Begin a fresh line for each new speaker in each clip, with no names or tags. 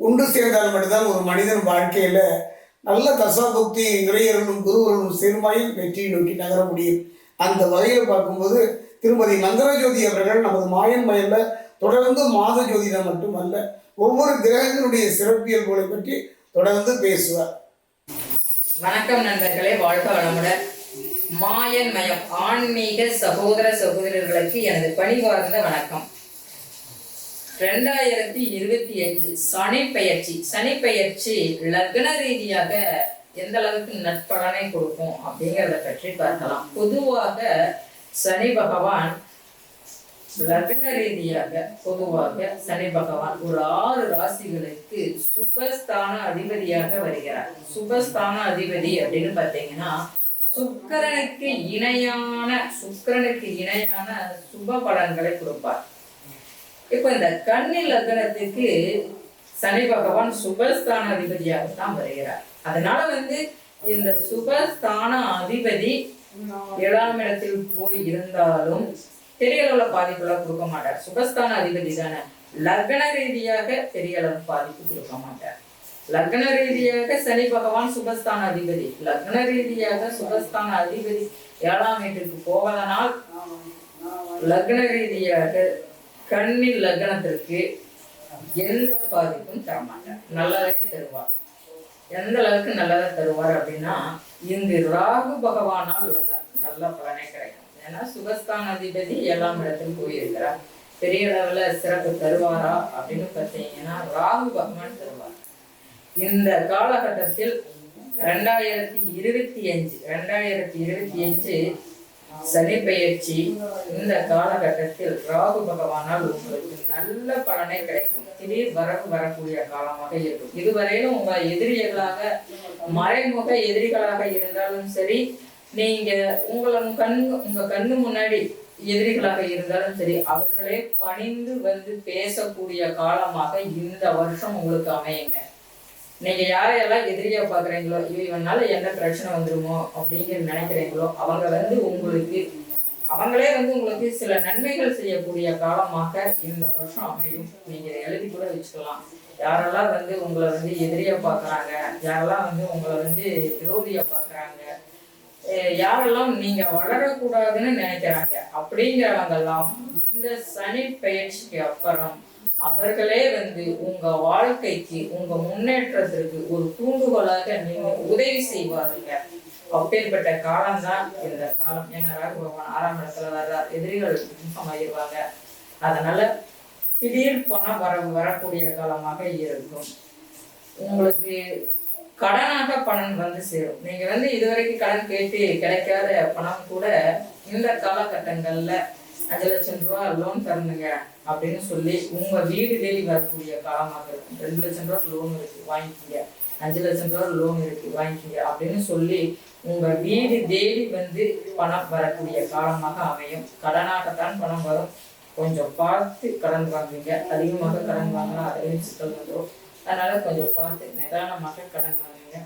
ஒன்று சேர்ந்தால் மட்டும்தான் ஒரு மனிதன் வாழ்க்கையில் நல்ல தசாபக்தி இறையர்களும் குருவர்களும் சேர்மாயில் வெற்றியை நோக்கி நகர முடியும். அந்த வகையில் பார்க்கும்போது திருமதி நந்தரஜோதி அவர்கள் நமது மாயன் மயல்ல தொடர்ந்து மாத ஜோதிடம் மட்டுமல்ல ஒவ்வொரு கிரகங்களுடைய சிறப்பியல்புகளை பற்றி தொடர்ந்து பேசுவார்.
வணக்கம் நண்பர்களே வாழ்க வளமுடன். மாயன் மயம் ஆன்மீக சகோதர சகோதரர்களுக்கு எனது பணிவார்ந்த வணக்கம். ரெண்டாயிரத்தி இருபத்தி அஞ்சு சனி பெயர்ச்சி சனி பெயர்ச்சி லக்ன ரீதியாக எந்த அளவுக்கு நட்பலனை கொடுக்கும் அப்படிங்கிறத பற்றி பார்க்கலாம். பொதுவாக சனி பகவான் லக்ன ரீதியாக பொதுவாக சனி பகவான் ஒரு ஆறு ராசிகளுக்கு சுபஸ்தான அதிபதியாக வருகிறார். சுபஸ்தான அதிபதி அப்படின்னு பார்த்தீங்கன்னா சுக்கரனுக்கு இணையான சுக்கிரனுக்கு இணையான சுப பலன்களை கொடுப்பார். இப்போ இந்த கன்னி லக்னத்துக்கு சனி பகவான் சுபஸ்தான அதிபதியாக தான் வருகிறார். அதனால வந்து இந்த சுபஸ்தான அதிபதி ஏழாம் இடத்தில் போய் இருந்தாலும் பெரிய அளவுல பாதிப்புலாம் கொடுக்க மாட்டார். சுபஸ்தான அதிபதி தானே. லக்ன ரீதியாக பெரிய அளவு பாதிப்பு கொடுக்க மாட்டார். லக்ன ரீதியாக சனி பகவான் சுபஸ்தான அதிபதி. லக்ன ரீதியாக சுபஸ்தான அதிபதி ஏழாம் வீட்டிற்கு போவதனால் லக்ன ரீதியாக கண்ணின் லக்னத்திற்கு எந்த பாதிப்பும் தரமாட்டார். நல்லதே தருவார். எந்த அளவுக்கு நல்லதை தருவார் அப்படின்னா இங்கு ராகு பகவானால் நல்ல நல்ல பலனே கிடைக்கும். ஏன்னா சுகஸ்தான அதிபதி ஏழாம் இடத்தில் போயிருக்கிறார். பெரிய அளவில் சிறப்பு தருவாரா அப்படின்னு பார்த்தீங்கன்னா ராகு பகவான் தருவார். இந்த காலகட்டத்தில் ரெண்டாயிரத்தி இருபத்தி அஞ்சு ரெண்டாயிரத்தி இருபத்தி அஞ்சு சனி பயிற்சி இந்த காலகட்டத்தில் ராகு பகவானால் உங்களுக்கு நல்ல பலனை கிடைக்கும். திடீர் வரவு வரக்கூடிய காலமாக இருக்கும். இதுவரையிலும் உங்க எதிரிகளாக மறைமுக எதிரிகளாக இருந்தாலும் சரி நீங்க உங்களை கண் உங்க கண்ணு முன்னாடி எதிரிகளாக இருந்தாலும் சரி அவர்களே பணிந்து வந்து பேசக்கூடிய காலமாக இந்த வருஷம் உங்களுக்கு அமையுங்க. நீங்க யாரையெல்லாம் எதிரியா பாக்குறீங்களோ இவனால என்ன பிரச்சனை வந்துருமோ அப்படிங்கிற நினைக்கிறீங்களோ அவங்க வந்து உங்களுக்கு அவங்களே வந்து உங்களுக்கு சில நன்மைகள் செய்யக்கூடிய காலமாக இந்த வருஷம் அமையும். நீங்க இதை எழுதி கூட வச்சுக்கலாம். யாரெல்லாம் வந்து உங்களை வந்து எதிரியா பாக்குறாங்க யாரெல்லாம் வந்து உங்களை வந்து விரோதியா பாக்குறாங்க யாரெல்லாம் நீங்க வளரக்கூடாதுன்னு நினைக்கிறாங்க அப்படிங்கிறவங்க எல்லாம் இந்த சனி பயிற்சிக்கு அப்புறம் அவர்களே வந்து உங்க வாழ்க்கைக்கு உங்க முன்னேற்றத்திற்கு ஒரு தூண்டுகோலாக நீங்க உதவி செய்வாருங்க. அப்பேற்பட்ட காலம்தான் இந்த காலம். ஏன்னா ராகு பகவான் ஆறாம் இடத்துல வர்றார். எதிரிகள் துன்பமாயிருவாங்க அதனால திடீர் பணம் வர வரக்கூடிய காலமாக இருக்கும். உங்களுக்கு கடனாக பணம் வந்து சேரும். நீங்க வந்து இதுவரைக்கும் கடன் கேட்டு கிடைக்காத பணம் கூட இந்த காலகட்டங்கள்ல அஞ்சு லட்சம் ரூபா லோன் தரணுங்க அப்படின்னு சொல்லி உங்க வீடு தேடி வரக்கூடிய காலமாக இருக்கும். ரெண்டு லட்சம் ரூபா லோன் இருக்கு வாங்கிக்கீங்க. அஞ்சு லட்சம் ரூபா லோன் இருக்கு வாங்கிக்கீங்க அப்படின்னு சொல்லி உங்க வீடு தேடி வந்து பணம் வரக்கூடிய காலமாக அமையும். கடனாகத்தான் பணம் வரும். கொஞ்சம் பார்த்து கடன் வாங்குவீங்க அதிகமாக கடன் வாங்கினா அதுலேயும் சிக்கல் வந்துடும் அதனால கொஞ்சம் பார்த்து நிதானமாக கடன் வாங்குங்க.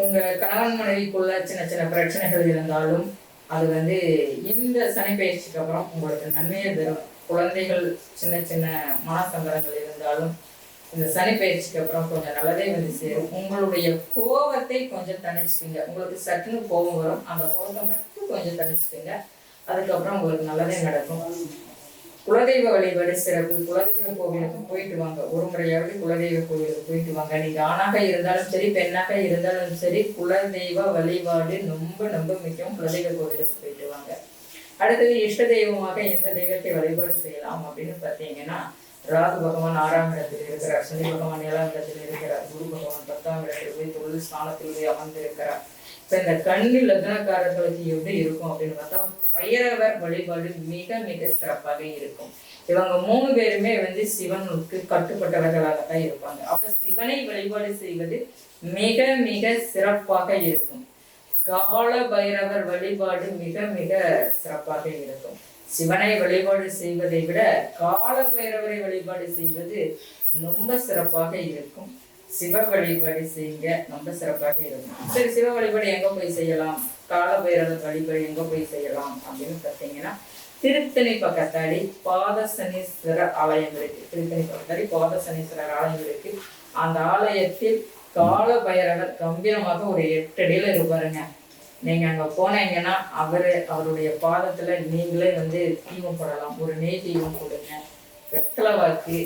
உங்க கணவன் மனைவிக்குள்ள சின்ன சின்ன பிரச்சனைகள் இருந்தாலும் அது வந்து இந்த சனி பயிற்சிக்கு அப்புறம் உங்களுக்கு நன்மையை தரும். குழந்தைகள் சின்ன சின்ன மனசங்கடங்கள் இருந்தாலும் இந்த சனி பயிற்சிக்கு அப்புறம் கொஞ்சம் நல்லதே வந்து சேரும். உங்களுடைய கோபத்தை கொஞ்சம் தணிச்சுக்கோங்க. உங்களுக்கு சட்டுன்னு கோபம் வரும். அந்த கோபத்தை மட்டும் கொஞ்சம் தணிச்சுக்கோங்க. அதுக்கப்புறம் உங்களுக்கு நல்லதே நடக்கும். குலதெய்வ வழிபாடு சிறப்பு. குலதெய்வ கோவிலுக்கு போயிட்டு வாங்க. ஒரு முறையாவது குலதெய்வ கோவிலுக்கு போயிட்டு வாங்க. நீங்க ஆணாக இருந்தாலும் சரி பெண்ணாக இருந்தாலும் சரி குலதெய்வ வழிபாடு ரொம்ப ரொம்ப முக்கியம். குலதெய்வ கோவிலுக்கு போயிட்டு வாங்க. அடுத்தது இஷ்ட தெய்வமாக எந்த தெய்வத்தை வழிபாடு செய்யலாம் அப்படின்னு பார்த்தீங்கன்னா ராகு பகவான் ஆறாம் இடத்தில் இருக்கிறார். சனி பகவான் ஏழாம் இடத்தில் இருக்கிறார். குரு பகவான் பத்தாம் இடத்தில் போய் தொழில் ஸ்தானத்தில் போய் அமர்ந்திருக்கிறார். இப்போ இந்த கண்ணு லக்னக்காரர்களுக்கு எப்படி இருக்கும் அப்படின்னு பார்த்தா பைரவர் வழிபாடு மிக மிக சிறப்பாக இருக்கும். இவங்க மூணு பேருமே வந்து சிவனுக்கு கட்டுப்பட்டவர்களாகத்தான் இருப்பாங்க. அப்ப சிவனை வழிபாடு செய்வது மிக மிக சிறப்பாக இருக்கும். கால பைரவர் வழிபாடு மிக மிக சிறப்பாக இருக்கும். சிவனை வழிபாடு செய்வதை விட கால பைரவரை வழிபாடு செய்வது ரொம்ப சிறப்பாக இருக்கும். சிவ வழிபாடு செய்யுங்க ரொம்ப சிறப்பாக இருக்கும். சரி சிவ வழிபாடு எங்க போய் செய்யலாம்? கால பைரவர் வழிபாடு எங்க போய் செய்யலாம் அப்படின்னு பார்த்தீங்கன்னா திருத்தணி பக்கத்தாடி பாதசனீஸ்வரர் ஆலயம் இருக்கு. திருத்தணி பக்கத்தாடி பாதசனீஸ்வரர் ஆலயம் இருக்கு. அந்த ஆலயத்தில் கால பைரவர் கம்பீரமாக ஒரு எட்டு அடியில் இருப்பாருங்க. நீங்கள் அங்க போனீங்கன்னா அவர் அவருடைய பாதத்துல நீங்களே வந்து தீவம் போடலாம். ஒரு நெய் தீவம் போடுங்க. வெத்தலை வாக்கு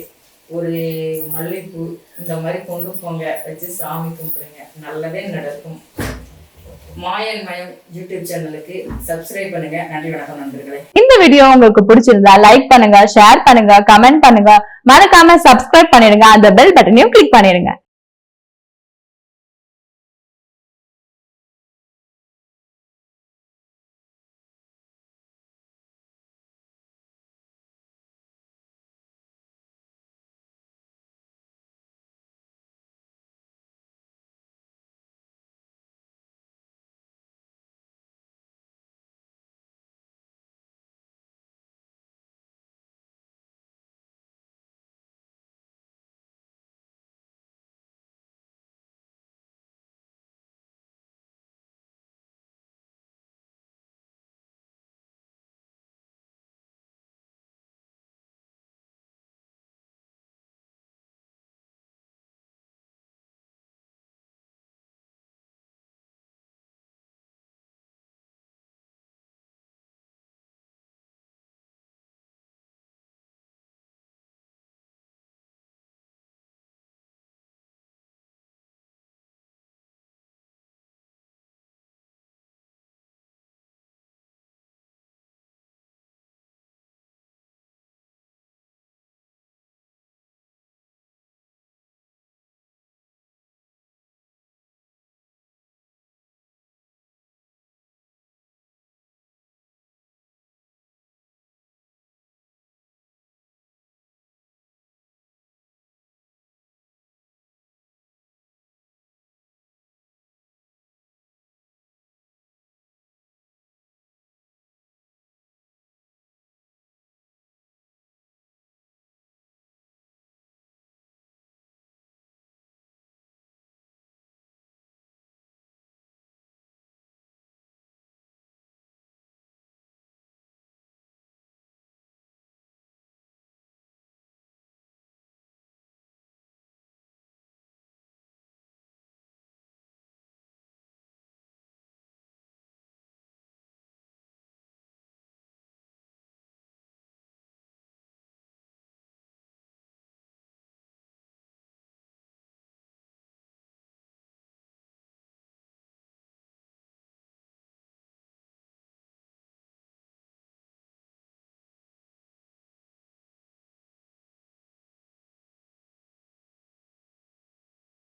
ஒரு மல்லிப்பூ இந்த மாதிரி கொண்டு போங்க. வச்சு சாமி கும்பிடுங்க. நல்லதே நடக்கும். மாயன் மயம் யூடியூப் சேனலுக்கு சப்ஸ்கிரைப் பண்ணுங்க. நன்றி வணக்கம் நண்பர்களே.
இந்த வீடியோ உங்களுக்கு பிடிச்சிருந்தா லைக் பண்ணுங்க ஷேர் பண்ணுங்க கமெண்ட் பண்ணுங்க. மறக்காம சப்ஸ்கிரைப் பண்ணிடுங்க. அந்த பெல் பட்டனையும் கிளிக் பண்ணிடுங்க.